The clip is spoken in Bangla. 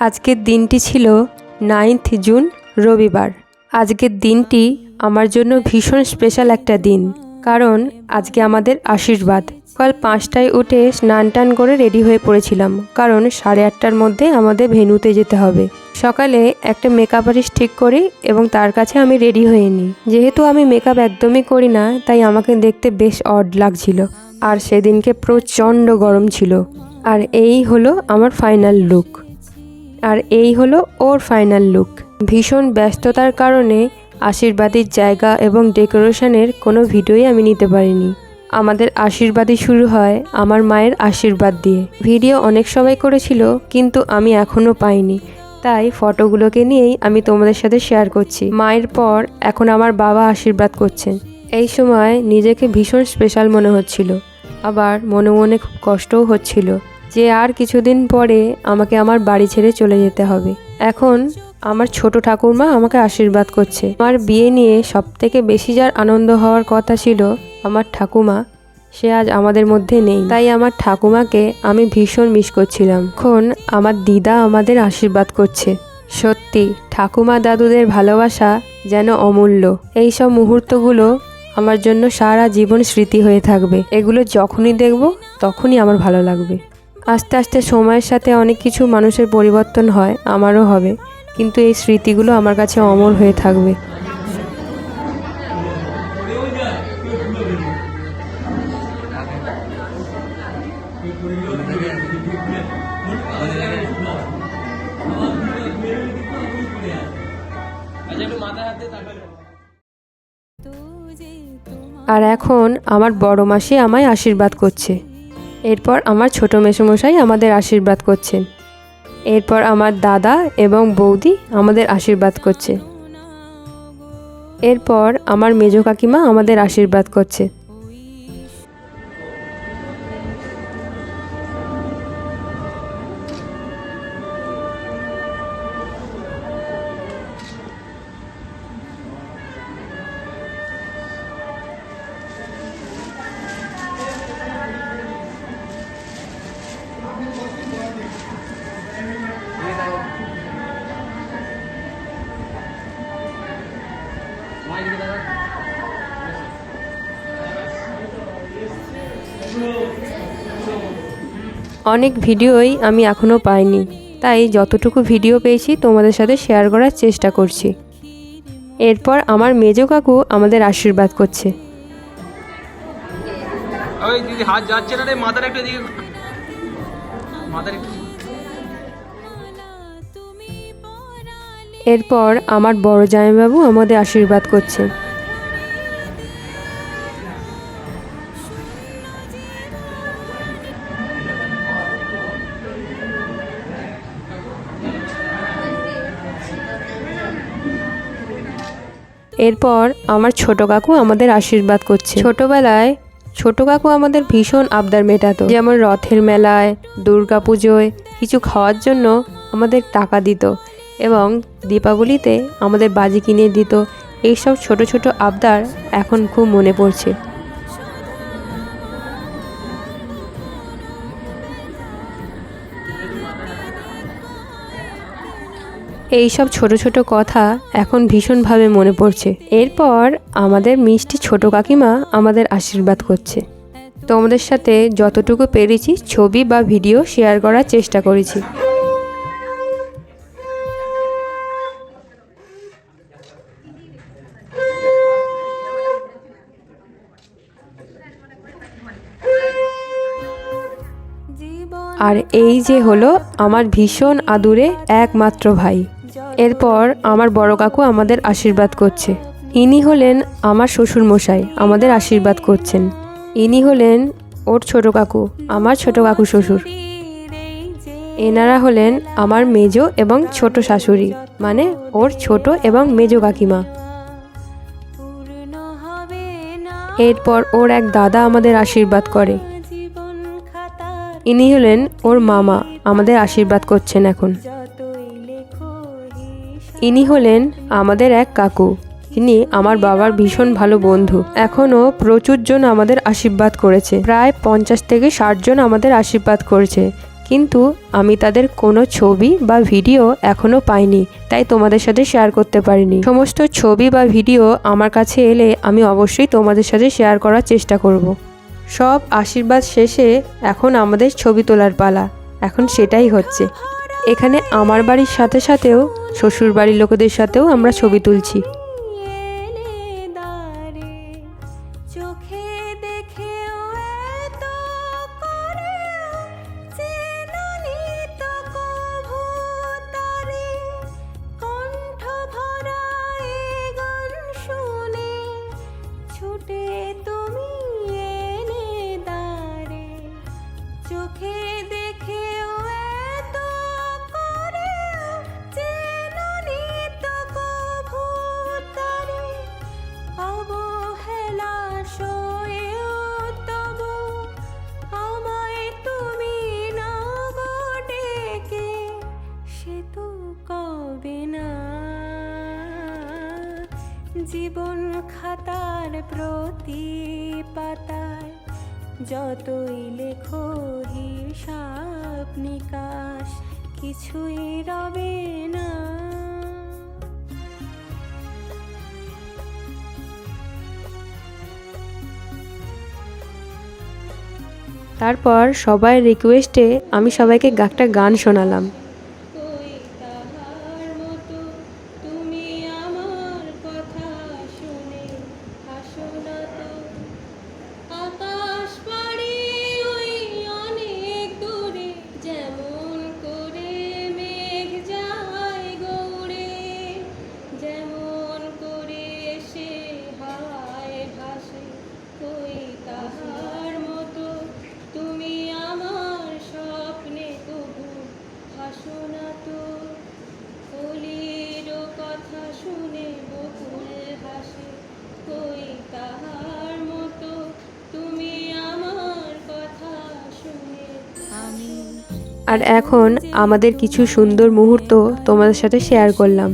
আজকের দিনটি ছিল নাইন্থ জুন, রবিবার। আজকের দিনটি আমার জন্য ভীষণ স্পেশাল একটা দিন, কারণ আজকে আমাদের আশীর্বাদ। সকাল পাঁচটায় উঠে স্নান টান করে রেডি হয়ে পড়েছিলাম, কারণ সাড়ে আটটার মধ্যে আমাদের ভেন্যুতে যেতে হবে। সকালে একটা মেকআপ আর্টিস্ট ঠিক করি এবং তার কাছে আমি রেডি হয়ে নিই। যেহেতু আমি মেকআপ একদমই করি না, তাই আমাকে দেখতে বেশ অড লাগছিল, আর সেদিনকে প্রচণ্ড গরম ছিল। আর এই হলো আমার ফাইনাল লুক আর এই হলো ওর ফাইনাল লুক। ভীষণ ব্যস্ততার কারণে আশীর্বাদের জায়গা এবং ডেকোরেশনের কোনো ভিডিওই আমি নিতে পারিনি। আমাদের আশীর্বাদই শুরু হয় আমার মায়ের আশীর্বাদ দিয়ে। ভিডিও অনেক সবাই করেছিল, কিন্তু আমি এখনও পাইনি। তাই ফটোগুলোকে নিয়েই আমি তোমাদের সাথে শেয়ার করছি। মায়ের পর এখন আমার বাবা আশীর্বাদ করছেন। এই সময় নিজেকে ভীষণ স্পেশাল মনে হচ্ছিল। আবার মনে মনে খুব কষ্টও হচ্ছিল। যে আর কিছুদিন পরে আমাকে আমার বাড়ি ছেড়ে চলে যেতে হবে। এখন আমার ছোট ঠাকুরমা আমাকে আশীর্বাদ করছে। আমার বিয়ে নিয়ে সব থেকে বেশি যার আনন্দ হওয়ার কথা ছিল আমার ঠাকুমা। সে আজ আমাদের মধ্যে নেই। তাই আমার ঠাকুমাকে আমি ভীষণ মিস করছিলাম। এখন আমার দিদা আমাদের আশীর্বাদ করছে। সত্যি, ঠাকুমা দাদুদের ভালোবাসা যেন অমূল্য। এই সব মুহূর্তগুলো আমার জন্য সারা জীবন স্মৃতি হয়ে থাকবে। এগুলো যখনই দেখব, তখনই আমার ভালো লাগবে। আস্তে আস্তে সময়ের সাথে অনেক কিছু মানুষের পরিবর্তন হয়, আমারও হবে। কিন্তু এই স্মৃতিগুলো আমার কাছে অমর হয়ে থাকবে। আর এখন আমার বড় মাসি আমায় আশীর্বাদ করছে। এরপর আমার ছোট মেসোমশাই আমাদের আশীর্বাদ করছেন এরপর আমার দাদা এবং বৌদি আমাদের আশীর্বাদ করছে। এরপর আমার মেজো কাকিমা আমাদের আশীর্বাদ করছে। অনেক ভিডিওই আমি এখনও পাইনি। তাই যতটুকু ভিডিও পেয়েছি তোমাদের সাথে শেয়ার করার চেষ্টা করছি। এরপর আমার মেজো কাকু আমাদের আশীর্বাদ করছে। ওই দিদি হাত যাচ্ছে না রে মাথার একটু দিকে মাথার এরপর আমার বড় জামাইবাবু আমাদের আশীর্বাদ করছে। এরপর আমার ছোট কাকু আমাদের আশীর্বাদ করছে। ছোটবেলায় ছোট কাকু আমাদের ভীষণ আবদার মেটাতো। যেমন রথের মেলায়, দুর্গা পুজোয় কিছু খাওয়ার জন্য আমাদের টাকা দিত এবং দীপাবলিতে আমাদের বাজি কিনে দিত। এইসব ছোট ছোট আবদার এখন খুব মনে পড়ছে। এই সব ছোট ছোট কথা এখন ভীষণভাবে মনে পড়ছে। এরপর আমাদের মিষ্টি ছোট কাকিমা আমাদের আশীর্বাদ করছে। তোমাদের সাথে যতটুকু পেরেছি ছবি বা ভিডিও শেয়ার করার চেষ্টা করেছি। আর এই যে হলো আমার ভীষণ আদুরে একমাত্র ভাই। এরপর আমার বড় কাকু আমাদের আশীর্বাদ করছে। ইনি হলেন আমার শ্বশুর মশাই আমাদের আশীর্বাদ করছেন। ইনি হলেন ওর ছোট কাকু, আমার ছোট কাকু শ্বশুর। এনারা হলেন আমার মেজো এবং ছোট শাশুড়ি মানে ওর ছোট এবং মেজো কাকিমা। এরপর ওর এক দাদা আমাদের আশীর্বাদ করে। ইনি হলেন ওর মামা, আমাদের আশীর্বাদ করছেন এখন। ইনি হলেন আমাদের এক কাকু। তিনি আমার বাবার ভীষণ ভালো বন্ধু। এখনও প্রচুর জন আমাদের আশীর্বাদ করেছে। প্রায় পঞ্চাশ থেকে ষাট জন আমাদের আশীর্বাদ করেছে। কিন্তু আমি তাদের কোনো ছবি বা ভিডিও এখনও পাইনি, তাই তোমাদের সাথে শেয়ার করতে পারিনি। সমস্ত ছবি বা ভিডিও আমার কাছে এলে আমি অবশ্যই তোমাদের সাথে শেয়ার করার চেষ্টা করব। সব আশীর্বাদ শেষে এখন আমাদের ছবি তোলার পালা। এখন সেটাই হচ্ছে। এখানে আমার বাড়ির সাথে সাথেও শ্বশুর বাড়ির লোকেদের সাথেও আমরা ছবি তুলছি। জীবন খাতার প্রতি পাতায় যতই লেখো হিসাব নিকাশ, কিছুই রবে না। তারপর সবাই রিকোয়েস্টে আমি সবাইকে একটা গান শোনালাম। আর এখন আমাদের কিছু সুন্দর মুহূর্ত তোমাদের সাথে শেয়ার করলাম।